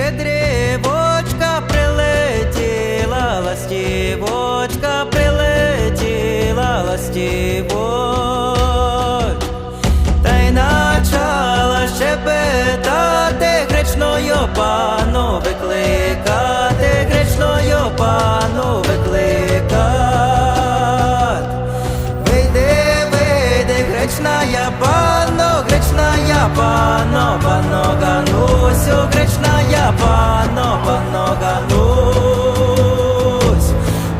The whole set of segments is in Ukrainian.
щедрівочка прилетіла, ластівочка прилетіла, ластівоч, та й начала щебетати гречною пану викликати, гречною пану викликати. Вийди, вийди, гречна я Ганусю, гречна я пано, пано Ганусь.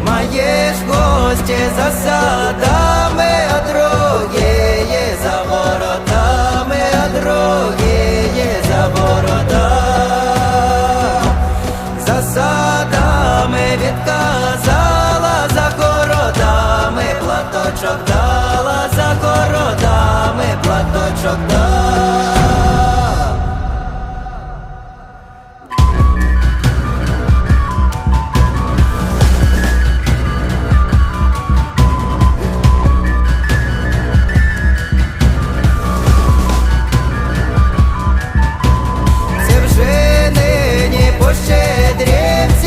Маєш гості за садами, а другие за воротами, а другие за воротами. За садами відказала, за городами платочок дала, за городами платочок дала. madre